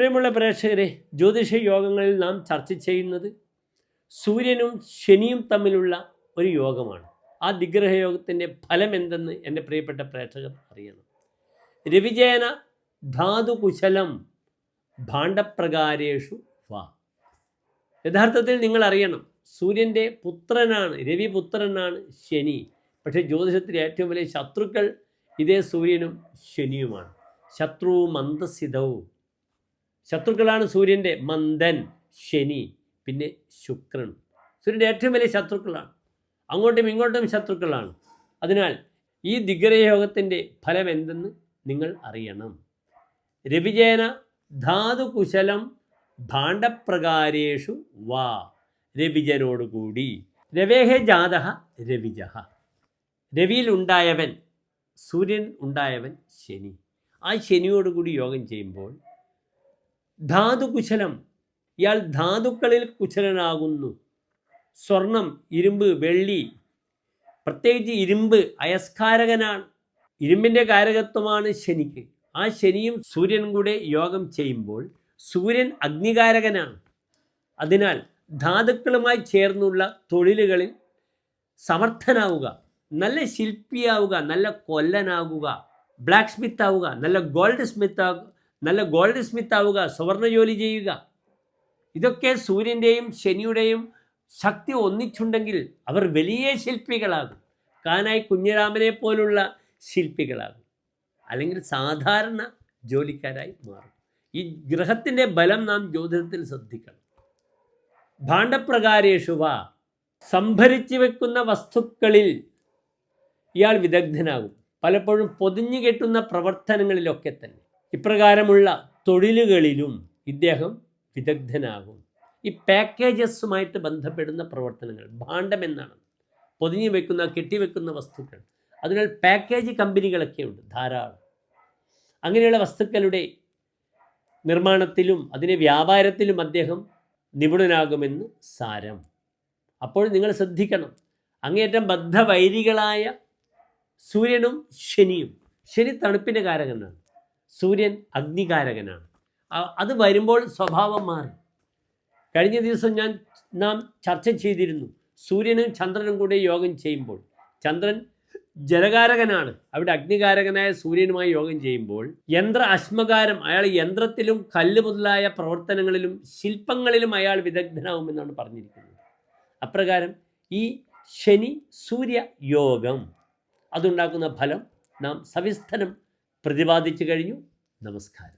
പ്രിയമുള്ള പ്രേക്ഷകരെ ജ്യോതിഷ യോഗങ്ങളിൽ നാം ചർച്ച ചെയ്യുന്നത് സൂര്യനും ശനിയും തമ്മിലുള്ള ഒരു യോഗമാണ്. ആ ദിഗ്രഹ യോഗത്തിന്റെ ഫലം എന്തെന്ന് എന്റെ പ്രിയപ്പെട്ട പ്രേക്ഷകർ അറിയണം. രവിജയന ധാതുകുശലം ഭാണ്ഡപ്രകാരേഷു വാ. യഥാർത്ഥത്തിൽ നിങ്ങൾ അറിയണം സൂര്യന്റെ പുത്രനാണ് രവിപുത്രനാണ് ശനി. പക്ഷേ ജ്യോതിഷത്തിലെ ഏറ്റവും വലിയ ശത്രുക്കൾ ഇതേ സൂര്യനും ശനിയുമാണ്. ശത്രുവും മന്ദസിതവും ശത്രുക്കളാണ് സൂര്യന്റെ മന്ദൻ ശനി പിന്നെ ശുക്രൻ. സൂര്യന്റെ ഏറ്റവും വലിയ ശത്രുക്കളാണ്. അങ്ങോട്ടും ഇങ്ങോട്ടും ശത്രുക്കളാണ്. അതിനാൽ ഈ ദിഗ്രയോഗത്തിന്റെ ഫലം എന്തെന്ന് നിങ്ങൾ അറിയണം. രവിജയന ധാതുകുശലം ഭാണ്ഡപ്രകാരേഷു വാ രവിജനോടുകൂടി രവേഹ ജാത രവിജ രവിയിൽ ഉണ്ടായവൻ സൂര്യൻ ഉണ്ടായവൻ ശനി. ആ ശനിയോടുകൂടി യോഗം ചെയ്യുമ്പോൾ ധാതുകുശലം. ഇയാൾ ധാതുക്കളിൽ കുശലനാകുന്നു. സ്വർണം ഇരുമ്പ് വെള്ളി. പ്രത്യേകിച്ച് ഇരുമ്പ് അയസ്കാരകനാണ്. ഇരുമ്പിന്റെ കാരകത്വമാണ് ശനിക്ക്. ആ ശനിയും സൂര്യനും കൂടെ യോഗം ചെയ്യുമ്പോൾ സൂര്യൻ അഗ്നികാരകനാണ്. അതിനാൽ ധാതുക്കളുമായി ചേർന്നുള്ള തൊഴിലുകളിൽ സമർത്ഥനാവുക നല്ല ശില്പിയാവുക നല്ല കൊല്ലനാവുക ബ്ലാക്ക് സ്മിത്ത് ആവുക നല്ല ഗോൾഡ് സ്മിത്ത് ആവുക നല്ല ഗോൾഡ് സ്മിത്ത് ആവുക സുവർണ ജോലി ചെയ്യുക. ഇതൊക്കെ സൂര്യന്റെയും ശനിയുടെയും ശക്തി ഒന്നിച്ചുണ്ടെങ്കിൽ അവർ വലിയ ശില്പികളാകും. കാനായി കുഞ്ഞിരാമനെ പോലുള്ള ശില്പികളാകും. അല്ലെങ്കിൽ സാധാരണ ജോലിക്കാരായി മാറും. ഈ ഗ്രഹത്തിന്റെ ബലം നാം ജ്യോതിഷത്തിൽ ശ്രദ്ധിക്കണം. ഭാണ്ഡപ്രകാരേഷുവ സംഭരിച്ചു വെക്കുന്ന വസ്തുക്കളിൽ ഇയാൾ വിദഗ്ധനാകും. പലപ്പോഴും പൊതിഞ്ഞു കെട്ടുന്ന പ്രവർത്തനങ്ങളിലൊക്കെ തന്നെ. ഇപ്രകാരമുള്ള തൊഴിലുകളിലും ഇദ്ദേഹം വിദഗ്ധനാകും. ഈ പാക്കേജസുമായിട്ട് ബന്ധപ്പെടുന്ന പ്രവർത്തനങ്ങൾ ഭാണ്ഡം എന്നാണ്. പൊതിഞ്ഞു വെക്കുന്ന കെട്ടിവെക്കുന്ന വസ്തുക്കൾ. അതിനാൽ പാക്കേജ് കമ്പനികളൊക്കെ ഉണ്ട് ധാരാളം. അങ്ങനെയുള്ള വസ്തുക്കളുടെ നിർമ്മാണത്തിലും അതിനെ വ്യാപാരത്തിലും അദ്ദേഹം നിപുണനാകുമെന്ന് സാരം. അപ്പോൾ നിങ്ങൾ ശ്രദ്ധിക്കണം അങ്ങേറ്റം ബദ്ധവൈരികളായ സൂര്യനും ശനിയും. ശനി തണുപ്പിന്റെ കാരകനാണ്. സൂര്യൻ അഗ്നികാരകനാണ്. അത് വരുമ്പോൾ സ്വഭാവം മാറി. കഴിഞ്ഞ ദിവസം ഞാൻ നാം ചർച്ച ചെയ്തിരുന്നു സൂര്യനും ചന്ദ്രനും കൂടെ യോഗം ചെയ്യുമ്പോൾ. ചന്ദ്രൻ ജലകാരകനാണ്. അവിടെ അഗ്നികാരകനായ സൂര്യനുമായി യോഗം ചെയ്യുമ്പോൾ യന്ത്ര അശ്മകാരം അയാൾ യന്ത്രത്തിലും കല്ല് മുതലായ പ്രവർത്തനങ്ങളിലും ശില്പങ്ങളിലും അയാൾ വിദഗ്ധനാവുമെന്നാണ് പറഞ്ഞിരിക്കുന്നത്. അപ്രകാരം ഈ ശനി സൂര്യ യോഗം അതുണ്ടാക്കുന്ന ഫലം നാം സവിസ്തരം പ്രതിപാദിച്ചു കഴിഞ്ഞു. നമസ്കാരം.